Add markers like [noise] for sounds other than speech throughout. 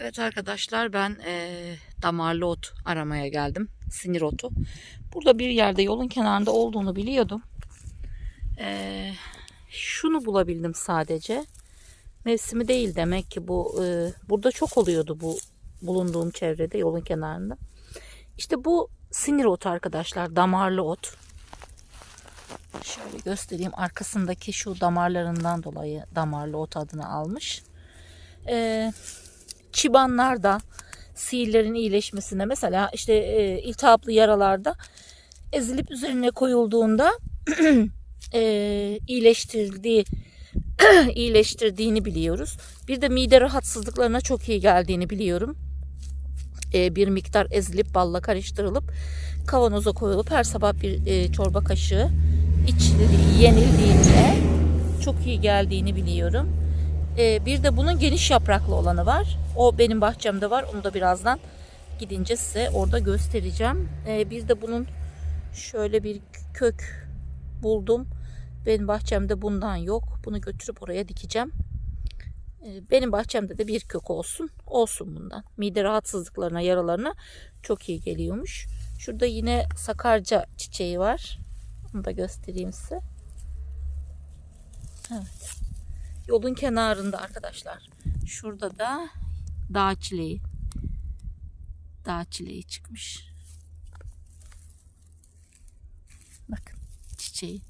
Evet arkadaşlar ben eee, damarlı ot aramaya geldim. Sinir otu. Burada bir yerde yolun kenarında olduğunu biliyordum. Eee, şunu bulabildim sadece. Mevsimi değil demek ki bu. eee, burada çok oluyordu bu bulunduğum çevrede yolun kenarında. İşte bu sinir otu arkadaşlar. Damarlı ot. Şöyle göstereyim. Arkasındaki şu damarlarından dolayı damarlı ot adını almış. Eee çıbanlarda sihirlerin iyileşmesine mesela işte e, iltihaplı yaralarda ezilip üzerine koyulduğunda [clears throat] e, iyileştirdiği [clears throat] iyileştirdiğini biliyoruz. Bir de mide rahatsızlıklarına çok iyi geldiğini biliyorum. E, bir miktar ezilip balla karıştırılıp kavanoza koyulup her sabah bir e, çorba kaşığı iç yenildiğinde çok iyi geldiğini biliyorum. Ee, bir de bunun geniş yapraklı olanı var. O benim bahçemde var. Onu da birazdan gidince size orada göstereceğim. Ee, bir de bunun şöyle bir kök buldum. Benim bahçemde bundan yok. Bunu götürüp oraya dikeceğim. Ee, benim bahçemde de bir kök olsun. Olsun bundan. Mide rahatsızlıklarına, yaralarına çok iyi geliyormuş. Şurada yine sakarca çiçeği var. Onu da göstereyim size. Evet yolun kenarında arkadaşlar. Şurada da dağ çileği. Dağ çileği çıkmış. Bakın çiçeği.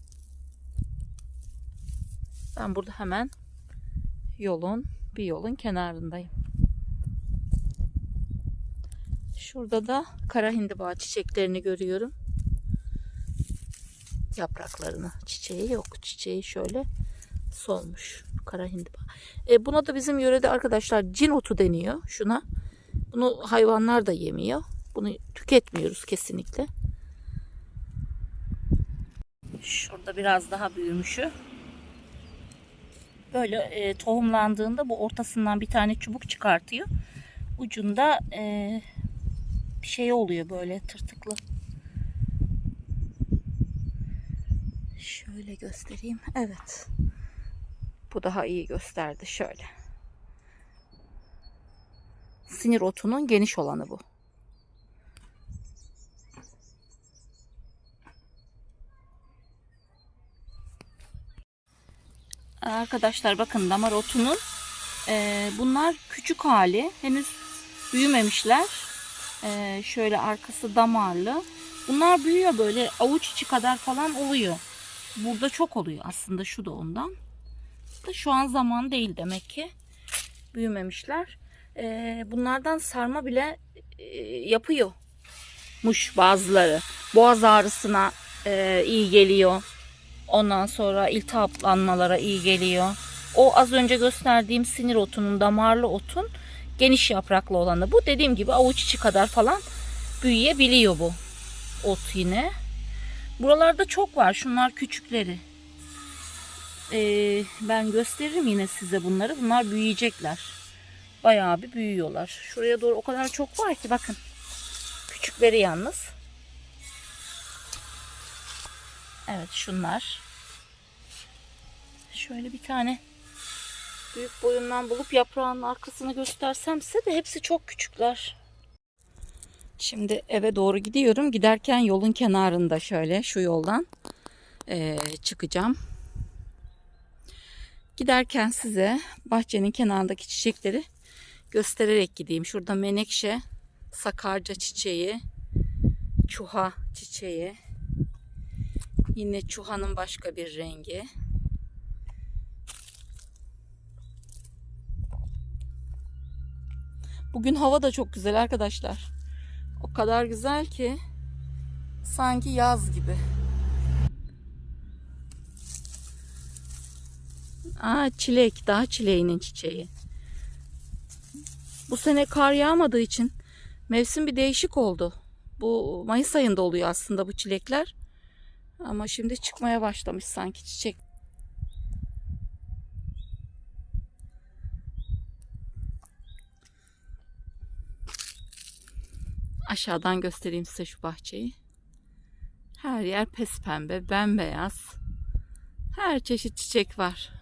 Ben burada hemen yolun bir yolun kenarındayım. Şurada da kara hindiba çiçeklerini görüyorum. Yapraklarını. Çiçeği yok. Çiçeği şöyle solmuş. Kara hindiba. E, buna da bizim yörede arkadaşlar cin otu deniyor şuna. Bunu hayvanlar da yemiyor. Bunu tüketmiyoruz kesinlikle. Şurada biraz daha büyümüşü. Böyle e, tohumlandığında bu ortasından bir tane çubuk çıkartıyor. Ucunda e, bir şey oluyor böyle tırtıklı. Şöyle göstereyim. Evet. Bu daha iyi gösterdi şöyle. Sinir otunun geniş olanı bu. Arkadaşlar bakın damar otunun e, bunlar küçük hali. Henüz büyümemişler. E, şöyle arkası damarlı. Bunlar büyüyor böyle avuç içi kadar falan oluyor. Burada çok oluyor aslında şu da ondan da şu an zaman değil demek ki. Büyümemişler. Ee, bunlardan sarma bile e, yapıyormuş bazıları. Boğaz ağrısına e, iyi geliyor. Ondan sonra iltihaplanmalara iyi geliyor. O az önce gösterdiğim sinir otunun, damarlı otun geniş yapraklı olanı bu. Dediğim gibi avuç içi kadar falan büyüyebiliyor bu ot yine. Buralarda çok var. Şunlar küçükleri. Ee, ben gösteririm yine size bunları. Bunlar büyüyecekler. Bayağı bir büyüyorlar. Şuraya doğru o kadar çok var ki bakın. Küçükleri yalnız. Evet şunlar. Şöyle bir tane büyük boyundan bulup yaprağının arkasını göstersem size de hepsi çok küçükler. Şimdi eve doğru gidiyorum. Giderken yolun kenarında şöyle şu yoldan ee, çıkacağım. Giderken size bahçenin kenarındaki çiçekleri göstererek gideyim. Şurada menekşe, sakarca çiçeği, çuha çiçeği. Yine çuhanın başka bir rengi. Bugün hava da çok güzel arkadaşlar. O kadar güzel ki sanki yaz gibi. Aa çilek, dağ çileğinin çiçeği. Bu sene kar yağmadığı için mevsim bir değişik oldu. Bu Mayıs ayında oluyor aslında bu çilekler. Ama şimdi çıkmaya başlamış sanki çiçek. Aşağıdan göstereyim size şu bahçeyi. Her yer pes pembe, bembeyaz. Her çeşit çiçek var.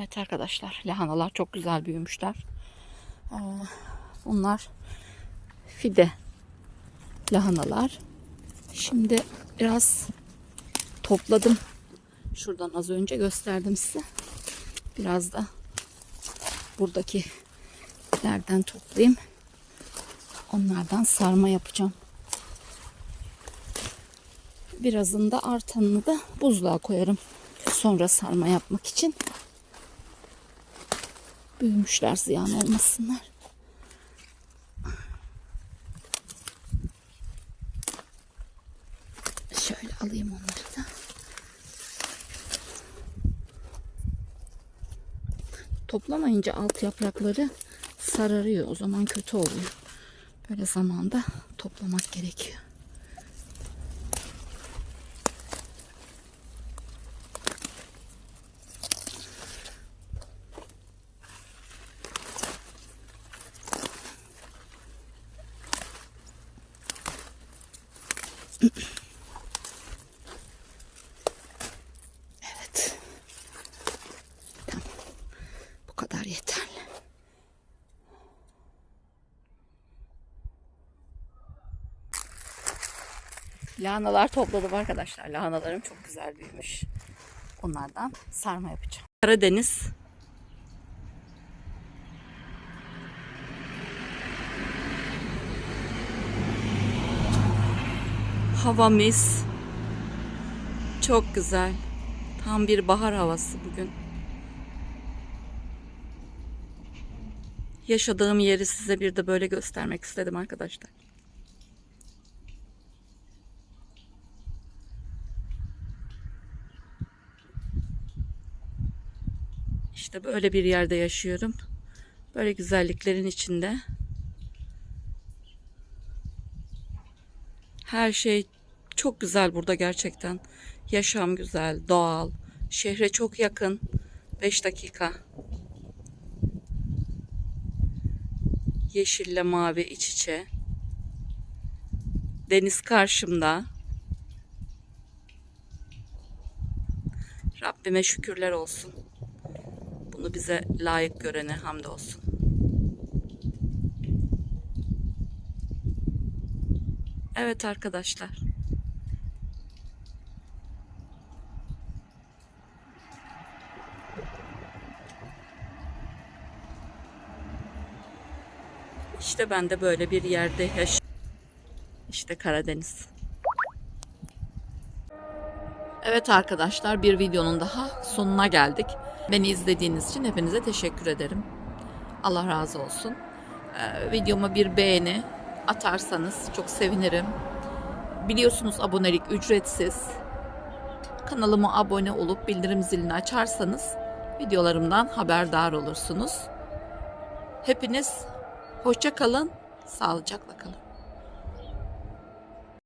Evet arkadaşlar lahanalar çok güzel büyümüşler. Ee, bunlar fide lahanalar. Şimdi biraz topladım. Şuradan az önce gösterdim size. Biraz da buradakilerden toplayayım. Onlardan sarma yapacağım. Birazını da artanını da buzluğa koyarım. Sonra sarma yapmak için. Büyümüşler ziyan olmasınlar. Şöyle alayım onları da. Toplamayınca alt yaprakları sararıyor. O zaman kötü oluyor. Böyle zamanda toplamak gerekiyor. Evet. Tamam. Bu kadar yeterli. Lahanalar topladım arkadaşlar. Lahanalarım çok güzel büyümüş. Onlardan sarma yapacağım. Karadeniz Hava mis. Çok güzel. Tam bir bahar havası bugün. Yaşadığım yeri size bir de böyle göstermek istedim arkadaşlar. İşte böyle bir yerde yaşıyorum. Böyle güzelliklerin içinde. Her şey çok güzel burada gerçekten. Yaşam güzel, doğal. Şehre çok yakın. 5 dakika. Yeşille mavi iç içe. Deniz karşımda. Rabbime şükürler olsun. Bunu bize layık görene hamdolsun. Evet arkadaşlar. İşte ben de böyle bir yerde yaş. İşte Karadeniz. Evet arkadaşlar bir videonun daha sonuna geldik. Beni izlediğiniz için hepinize teşekkür ederim. Allah razı olsun. Ee, videoma bir beğeni atarsanız çok sevinirim. Biliyorsunuz abonelik ücretsiz. Kanalıma abone olup bildirim zilini açarsanız videolarımdan haberdar olursunuz. Hepiniz hoşça kalın, sağlıcakla kalın.